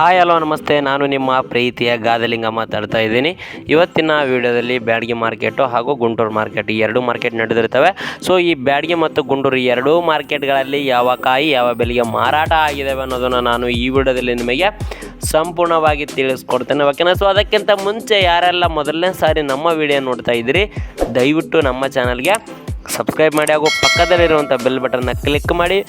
Hi hello ನಮಸ್ತೆ. ನಾನು ನಿಮ್ಮ ಪ್ರೀತಿಯ ಗಾದಲಿಂಗ ಮಾತಾಡ್ತಾ ಇದ್ದೀನಿ. ಇವತ್ತಿನ ವಿಡಿಯೋದಲ್ಲಿ ಬ್ಯಾಡ್ಗೆ ಮಾರ್ಕೆಟು ಹಾಗೂ ಗುಂಟೂರು ಮಾರ್ಕೆಟ್ ಈ ಎರಡು ಮಾರ್ಕೆಟ್ ನಡೆದಿರ್ತವೆ. ಸೊ ಈ ಬ್ಯಾಡ್ಗೆ ಮತ್ತು ಗುಂಟೂರು ಎರಡೂ ಮಾರ್ಕೆಟ್ಗಳಲ್ಲಿ ಯಾವ ಕಾಯಿ, ಯಾವ ಬೆಲೆಗೆ ಮಾರಾಟ ಆಗಿದ್ದಾವೆ ಅನ್ನೋದನ್ನು ನಾನು ಈ ವಿಡಿಯೋದಲ್ಲಿ ನಿಮಗೆ ಸಂಪೂರ್ಣವಾಗಿ ತಿಳಿಸ್ಕೊಡ್ತೇನೆ. ಓಕೆನಾ ಸೊ ಅದಕ್ಕಿಂತ ಮುಂಚೆ ಯಾರೆಲ್ಲ ಮೊದಲನೇ ಸಾರಿ ನಮ್ಮ ವಿಡಿಯೋ ನೋಡ್ತಾ ಇದ್ದೀರಿ, ದಯವಿಟ್ಟು ನಮ್ಮ ಚಾನಲ್ಗೆ ಸಬ್ಸ್ಕ್ರೈಬ್ ಮಾಡಿ ಹಾಗೂ ಪಕ್ಕದಲ್ಲಿರುವಂಥ ಬೆಲ್ ಬಟನ್ನ ಕ್ಲಿಕ್ ಮಾಡಿ.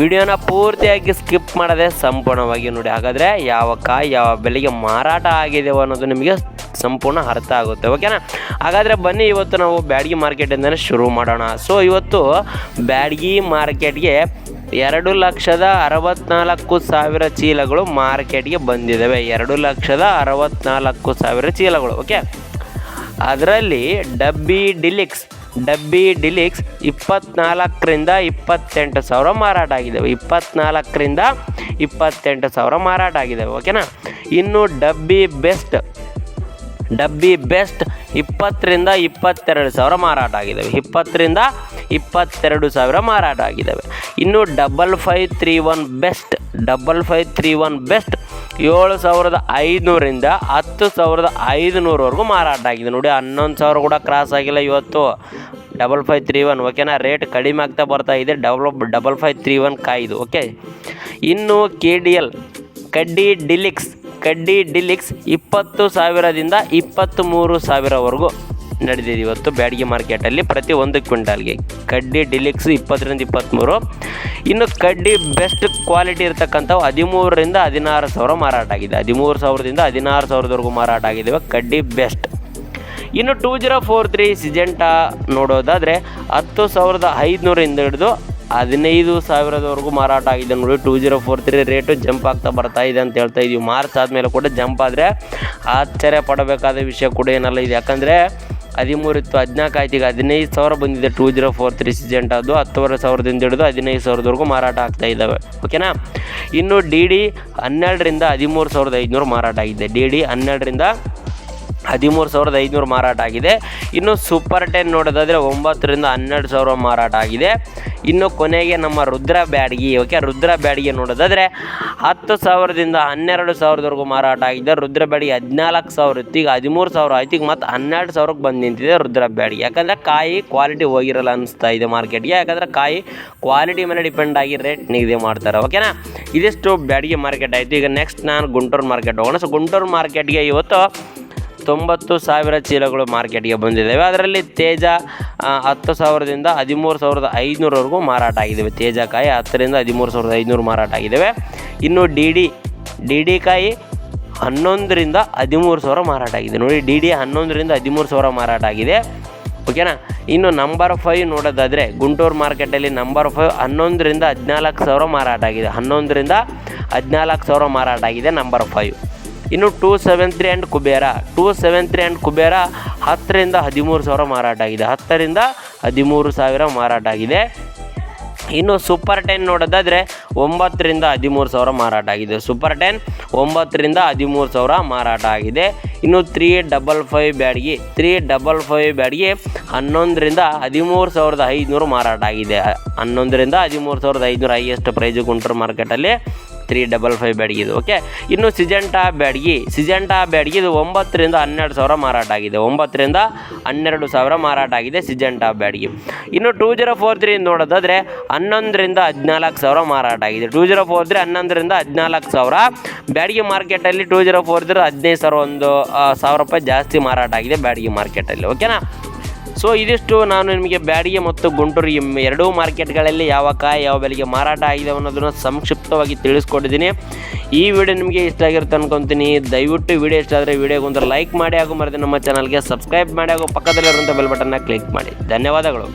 ವಿಡಿಯೋನ ಪೂರ್ತಿಯಾಗಿ ಸ್ಕಿಪ್ ಮಾಡದೆ ಸಂಪೂರ್ಣವಾಗಿ ನೋಡಿ. ಹಾಗಾದರೆ ಯಾವ ಕಾಯಿ ಯಾವ ಬೆಲೆಗೆ ಮಾರಾಟ ಆಗಿದೆ ಅನ್ನೋದು ನಿಮಗೆ ಸಂಪೂರ್ಣ ಅರ್ಥ ಆಗುತ್ತೆ ಓಕೆನಾ ಹಾಗಾದರೆ ಬನ್ನಿ, ಇವತ್ತು ನಾವು ಬ್ಯಾಡಗಿ ಮಾರ್ಕೆಟಿಂದನೇ ಶುರು ಮಾಡೋಣ. ಸೊ ಇವತ್ತು ಬ್ಯಾಡಗಿ ಮಾರ್ಕೆಟ್ಗೆ ಎರಡು ಲಕ್ಷದ ಅರವತ್ನಾಲ್ಕು ಸಾವಿರ ಚೀಲಗಳು ಮಾರ್ಕೆಟ್ಗೆ ಬಂದಿದ್ದಾವೆ ಎರಡು ಲಕ್ಷದ ಅರವತ್ನಾಲ್ಕು ಸಾವಿರ ಚೀಲಗಳು ಓಕೆ ಅದರಲ್ಲಿ ಡಬ್ಬಿ ಡಿಲಿಕ್ಸ್ ಡಬ್ಬಿ ಡಿಲಿಕ್ಸ್ ಇಪ್ಪತ್ತ್ನಾಲ್ಕರಿಂದ ಇಪ್ಪತ್ತೆಂಟು ಸಾವಿರ ಮಾರಾಟ ಆಗಿದ್ದಾವೆ ಇಪ್ಪತ್ನಾಲ್ಕರಿಂದ ಇಪ್ಪತ್ತೆಂಟು ಸಾವಿರ ಮಾರಾಟ ಆಗಿದ್ದಾವೆ ಓಕೆನಾ ಇನ್ನು ಡಬ್ಬಿ ಬೆಸ್ಟ್ ಡಬ್ಬಿ ಬೆಸ್ಟ್ ಇಪ್ಪತ್ತರಿಂದ ಇಪ್ಪತ್ತೆರಡು ಸಾವಿರ ಮಾರಾಟ ಆಗಿದ್ದಾವೆ ಇಪ್ಪತ್ತರಿಂದ ಇಪ್ಪತ್ತೆರಡು ಸಾವಿರ ಮಾರಾಟ ಆಗಿದ್ದಾವೆ ಇನ್ನು double five three one best, double five three one best ಏಳು ಸಾವಿರದ ಐದುನೂರಿಂದ ಹತ್ತು ಸಾವಿರದ ಐದುನೂರವರೆಗೂ ಮಾರಾಟ ಆಗಿದೆ. ನೋಡಿ, ಹನ್ನೊಂದು ಸಾವಿರ ಕೂಡ ಕ್ರಾಸ್ ಆಗಿಲ್ಲ ಇವತ್ತು. ಡಬಲ್ ಫೈವ್ ತ್ರೀ ಒನ್ ಓಕೆನಾ ರೇಟ್ ಕಡಿಮೆ ಆಗ್ತಾ ಬರ್ತಾ ಇದೆ. Double double five three one ಕಾಯ್ದು ಓಕೆ ಇನ್ನು ಕೆ ಡಿ ಎಲ್ ಕಡ್ಡಿ ಡಿಲಿಕ್ಸ್ ಕಡ್ಡಿ ಡಿಲಿಕ್ಸ್ ಇಪ್ಪತ್ತು ಸಾವಿರದಿಂದ ಇಪ್ಪತ್ತ್ಮೂರು ಸಾವಿರವರೆಗೂ ನಡೆದಿದೆ ಇವತ್ತು ಬ್ಯಾಡಗಿ ಮಾರ್ಕೆಟಲ್ಲಿ ಪ್ರತಿ ಒಂದು ಕ್ವಿಂಟಾಲ್ಗೆ. ಕಡ್ಡಿ ಡಿಲಿಕ್ಸ್ ಇಪ್ಪತ್ತರಿಂದ ಇಪ್ಪತ್ತ್ಮೂರು ಇನ್ನು ಕಡ್ಡಿ ಬೆಸ್ಟ್ ಕ್ವಾಲಿಟಿ ಇರ್ತಕ್ಕಂಥವು ಹದಿಮೂರರಿಂದ ಹದಿನಾರು ಸಾವಿರ ಮಾರಾಟ ಆಗಿದೆ. ಹದಿಮೂರು ಸಾವಿರದಿಂದ ಹದಿನಾರು ಸಾವಿರದವರೆಗೂ ಮಾರಾಟ ಆಗಿದ್ದಾವೆ ಕಡ್ಡಿ ಬೆಸ್ಟ್. ಇನ್ನು two zero four three Syngenta ನೋಡೋದಾದರೆ ಹತ್ತು ಸಾವಿರದ ಐದುನೂರಿಂದ ಹಿಡಿದು ಹದಿನೈದು ಸಾವಿರದವರೆಗೂ ಮಾರಾಟ ಆಗಿದೆ ನೋಡಿ. Two zero four three rate jump ಆಗ್ತಾ ಬರ್ತಾ ಇದೆ ಅಂತ ಹೇಳ್ತಾ ಇದೀವಿ. ಮಾರ್ಚ್ ಆದಮೇಲೆ ಕೂಡ ಜಂಪ್ ಆದರೆ ಆಶ್ಚರ್ಯ ಪಡಬೇಕಾದ ವಿಷಯ ಕೂಡ ಏನಲ್ಲ ಇದೆ. ಯಾಕಂದರೆ ಹದಿಮೂರು ಇತ್ತು, ಹದಿನಾಲ್ಕು ಆಯ್ತು. ಈಗ ಹದಿನೈದು ಸಾವಿರ ಬಂದಿದೆ two zero four three Syngenta ಅದು. ಹತ್ತುವರೆ ಸಾವಿರದಿಂದ ಹಿಡಿದು ಹದಿನೈದು ಸಾವಿರದವರೆಗೂ ಮಾರಾಟ ಆಗ್ತಾ ಇದ್ದಾವೆ ಓಕೆನಾ ಇನ್ನು ಡಿ ಡಿ ಹನ್ನೆರಡರಿಂದ ಹದಿಮೂರು ಸಾವಿರದ ಐದುನೂರು ಮಾರಾಟ ಆಗಿದೆ. ಡಿ ಡಿ ಹನ್ನೆರಡರಿಂದ ಹದಿಮೂರು ಸಾವಿರದ ಐದುನೂರು ಮಾರಾಟ ಆಗಿದೆ. ಇನ್ನು ಸೂಪರ್ ಟೆನ್ ನೋಡೋದಾದರೆ ಒಂಬತ್ತರಿಂದ ಹನ್ನೆರಡು ಸಾವಿರ ಮಾರಾಟ ಆಗಿದೆ. ಇನ್ನು ಕೊನೆಗೆ ನಮ್ಮ ರುದ್ರ ಬ್ಯಾಡ್ಗಿ ಓಕೆ ರುದ್ರ ಬ್ಯಾಡ್ಗಿ ನೋಡೋದಾದರೆ ಹತ್ತು ಸಾವಿರದಿಂದ ಹನ್ನೆರಡು ಸಾವಿರದವರೆಗೂ ಮಾರಾಟ ಆಗಿದೆ. ರುದ್ರ ಬ್ಯಾಡ್ಗಿ ಹದಿನಾಲ್ಕು ಸಾವಿರ ಇತ್ತು ಈಗ ಹದಿಮೂರು ಸಾವಿರ ಆಯ್ತು, ಈಗ ಮತ್ತು ಹನ್ನೆರಡು ಸಾವಿರಕ್ಕೆ ಬಂದು ನಿಂತಿದೆ ರುದ್ರ ಬ್ಯಾಡ್ಗಿ. ಯಾಕಂದರೆ ಕಾಯಿ ಕ್ವಾಲಿಟಿ ಹೋಗಿರಲ್ಲ ಅನಿಸ್ತಾ ಇದೆ ಮಾರ್ಕೆಟ್ಗೆ ಯಾಕಂದರೆ ಕಾಯಿ ಕ್ವಾಲಿಟಿ ಮೇಲೆ ಡಿಪೆಂಡ್ ಆಗಿ ರೇಟ್ ನಿಗದಿ ಮಾಡ್ತಾರೆ ಓಕೆನಾ ಇದಿಷ್ಟು ಬ್ಯಾಡ್ಗಿ ಮಾರ್ಕೆಟ್ ಆಯಿತು. ಈಗ ನೆಕ್ಸ್ಟ್ ನಾನು ಗುಂಟೂರು ಮಾರ್ಕೆಟ್ ಹೋಗೋಣ. ಸೊ ಗುಂಟೂರು ಮಾರ್ಕೆಟ್ಗೆ ಇವತ್ತು ತೊಂಬತ್ತು ಸಾವಿರ ಚೀಲಗಳು ಮಾರ್ಕೆಟ್ಗೆ ಬಂದಿದ್ದಾವೆ. ಅದರಲ್ಲಿ ತೇಜ ಹತ್ತು ಸಾವಿರದಿಂದ ಹದಿಮೂರು ಸಾವಿರದ ಐದುನೂರವರೆಗೂ ಮಾರಾಟ ಆಗಿದ್ದಾವೆ. ತೇಜ ಕಾಯಿ ಹತ್ತರಿಂದ ಹದಿಮೂರು ಸಾವಿರದ ಐದುನೂರು ಮಾರಾಟ ಆಗಿದ್ದಾವೆ. ಇನ್ನು ಡಿ ಡಿ ಡಿ ಡಿ ಕಾಯಿ ಹನ್ನೊಂದರಿಂದ ಹದಿಮೂರು ಸಾವಿರ ಮಾರಾಟ ಆಗಿದೆ. ನೋಡಿ, ಡಿ ಡಿ ಹನ್ನೊಂದರಿಂದ ಹದಿಮೂರು ಸಾವಿರ ಮಾರಾಟ ಆಗಿದೆ. ಓಕೆನಾ ಇನ್ನು ನಂಬರ್ ಫೈವ್ ನೋಡೋದಾದರೆ ಗುಂಟೂರು ಮಾರ್ಕೆಟಲ್ಲಿ ನಂಬರ್ ಫೈವ್ ಹನ್ನೊಂದರಿಂದ ಹದಿನಾಲ್ಕು ಸಾವಿರ ಮಾರಾಟ ಆಗಿದೆ. ಹನ್ನೊಂದರಿಂದ ಹದಿನಾಲ್ಕು ಸಾವಿರ ಮಾರಾಟ ಆಗಿದೆ ನಂಬರ್ ಫೈವ್ ಇನ್ನು two seven three and Kubera. Two seven three and Kubera ಹತ್ತರಿಂದ ಹದಿಮೂರು ಸಾವಿರ ಮಾರಾಟ ಆಗಿದೆ. ಹತ್ತರಿಂದ ಹದಿಮೂರು ಸಾವಿರ ಮಾರಾಟ ಆಗಿದೆ. ಇನ್ನು ಸೂಪರ್ ಟೆನ್ ನೋಡೋದಾದರೆ ಒಂಬತ್ತರಿಂದ ಹದಿಮೂರು ಸಾವಿರ ಮಾರಾಟ ಆಗಿದೆ. ಸೂಪರ್ ಟೆನ್ ಒಂಬತ್ತರಿಂದ ಹದಿಮೂರು ಸಾವಿರ ಮಾರಾಟ ಆಗಿದೆ. ಇನ್ನು three double five Byadgi, three double five Byadgi ಹನ್ನೊಂದರಿಂದ ಹದಿಮೂರು ಸಾವಿರದ ಐದುನೂರು ಮಾರಾಟ ಆಗಿದೆ. ಹನ್ನೊಂದರಿಂದ ಹದಿಮೂರು ಸಾವಿರದ ಐದುನೂರು ಹೈಯೆಸ್ಟ್ ಪ್ರೈಸ್ ಕುಂಟ್ರ ಮಾರ್ಕೆಟಲ್ಲಿ. ತ್ರೀ ಡಬಲ್ ಫೈವ್ ಬ್ಯಾಡ್ಗಿದು ಓಕೆ ಇನ್ನು ಸಿಜೆಂಟಾ ಬ್ಯಾಡ್ಗಿ ಸಿಜೆಂಟಾ ಬ್ಯಾಡ್ಗಿದು ಒಂಬತ್ತರಿಂದ ಹನ್ನೆರಡು ಸಾವಿರ ಮಾರಾಟ ಆಗಿದೆ. ಒಂಬತ್ತರಿಂದ ಹನ್ನೆರಡು ಸಾವಿರ ಮಾರಾಟ ಆಗಿದೆ ಸಿಜೆಂಟಾ ಬ್ಯಾಡ್ಗಿ. ಇನ್ನು ಟೂ ಜೀರೋ ಫೋರ್ ತ್ರೀ ನೋಡೋದಾದರೆ ಹನ್ನೊಂದರಿಂದ ಹದಿನಾಲ್ಕು ಸಾವಿರ ಮಾರಾಟ ಆಗಿದೆ. ಟೂ ಜೀರೋ ಫೋರ್ ತ್ರೀ ಹನ್ನೊಂದರಿಂದ ಹದಿನಾಲ್ಕು ಸಾವಿರ. ಬ್ಯಾಡ್ಗಿ ಮಾರ್ಕೆಟಲ್ಲಿ ಟೂ ಜೀರೋ ಫೋರ್ ತ್ರೀ ಹದಿನೈದು ಸಾವಿರ ಒಂದು ಸಾವಿರ ರೂಪಾಯಿ ಜಾಸ್ತಿ ಮಾರಾಟ ಆಗಿದೆ ಬ್ಯಾಡ್ಗಿ ಮಾರ್ಕೆಟಲ್ಲಿ ಓಕೆನಾ ಸೊ ಇದಿಷ್ಟು ನಾನು ನಿಮಗೆ ಬ್ಯಾಡಿಗೆ ಮತ್ತು ಗುಂಟೂರು ಎರಡೂ ಮಾರ್ಕೆಟ್ಗಳಲ್ಲಿ ಯಾವ ಕಾಯಿ, ಯಾವ ಬೆಲೆಗೆ ಮಾರಾಟ ಆಗಿದೆ ಅನ್ನೋದನ್ನು ಸಂಕ್ಷಿಪ್ತವಾಗಿ ತಿಳಿಸ್ಕೊಟ್ಟಿದ್ದೀನಿ. ಈ ವಿಡಿಯೋ ನಿಮಗೆ ಇಷ್ಟ ಆಗಿರುತ್ತೆ ಅನ್ಕೊತೀನಿ. ದಯವಿಟ್ಟು ವಿಡಿಯೋ ಇಷ್ಟ ಆದರೆ ವಿಡಿಯೋಗೊಂದು ಲೈಕ್ ಮಾಡಿ ಹಾಗೂ ಮರೆತು ನಮ್ಮ ಚಾನಲ್ಗೆ ಸಬ್ಸ್ಕ್ರೈಬ್ ಮಾಡಿ ಹಾಗೂ ಪಕ್ಕದಲ್ಲಿರುವಂಥ ಬೆಲ್ ಬಟನ್ನ ಕ್ಲಿಕ್ ಮಾಡಿ. ಧನ್ಯವಾದಗಳು.